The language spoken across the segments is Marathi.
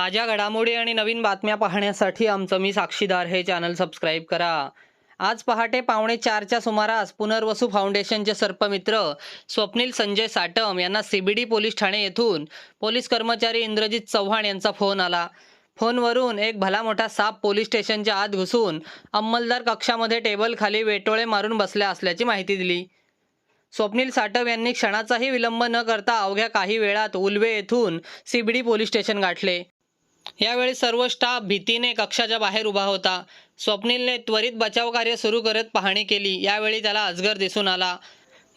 ताज्या घडामोडी आणि नवीन बातम्या पाहण्यासाठी आमचं मी साक्षीदार हे चॅनल सबस्क्राईब करा. आज पहाटे पावणे चारच्या सुमारास पुनर्वसू फाउंडेशनचे सर्पमित्र स्वप्नील संजय साटम यांना सीबीडी पोलीस ठाणे येथून पोलीस कर्मचारी इंद्रजित चव्हाण यांचा फोन आला. फोनवरून एक भला मोठा साप पोलीस स्टेशनच्या आत घुसून अंमलदार कक्षामध्ये टेबल खाली वेटोळे मारून बसल्या असल्याची माहिती दिली. स्वप्नील साटव यांनी क्षणाचाही विलंब न करता अवघ्या काही वेळात उलवे येथून सीबीडी पोलीस स्टेशन गाठले. यावेळी सर्व स्टाफ भीतीने कक्षाच्या बाहेर उभा होता. स्वप्नीलने त्वरित बचाव कार्य सुरू करत पाहणी केली. यावेळी त्याला अजगर दिसून आला.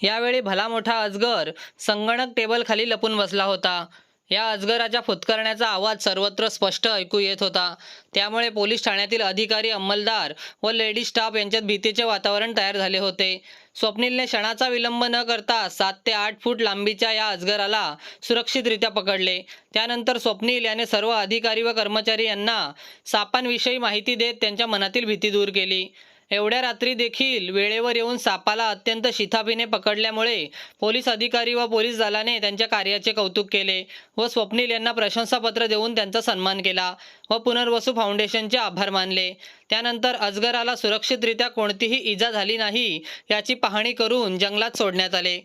यावेळी भला मोठा अजगर संगणक टेबल खाली लपून बसला होता. या अजगराच्या फुतकरण्याचा आवाज सर्वत्र स्पष्ट ऐकू येत होता. त्यामुळे पोलीस ठाण्यातील अधिकारी अंमलदार व लेडी स्टाफ यांच्यात भीतीचे वातावरण तयार झाले होते. स्वप्नीलने क्षणाचा विलंब न करता सात ते आठ फूट लांबीच्या या अजगराला सुरक्षितरित्या पकडले. त्यानंतर स्वप्नील याने सर्व अधिकारी व कर्मचारी यांना सापांविषयी माहिती देत त्यांच्या मनातील भीती दूर केली. एवढ्या रात्री देखील वेळेवर येऊन सापाला अत्यंत शिथापीने पकडल्यामुळे पोलीस अधिकारी व पोलीस दलाने त्यांच्या कार्याचे कौतुक केले व स्वप्नील यांना प्रशंसापत्र देऊन त्यांचा सन्मान केला व पुनर्वसू फाउंडेशनचे आभार मानले. त्यानंतर अजगराला सुरक्षितरित्या कोणतीही इजा झाली नाही याची पाहणी करून जंगलात सोडण्यात आले.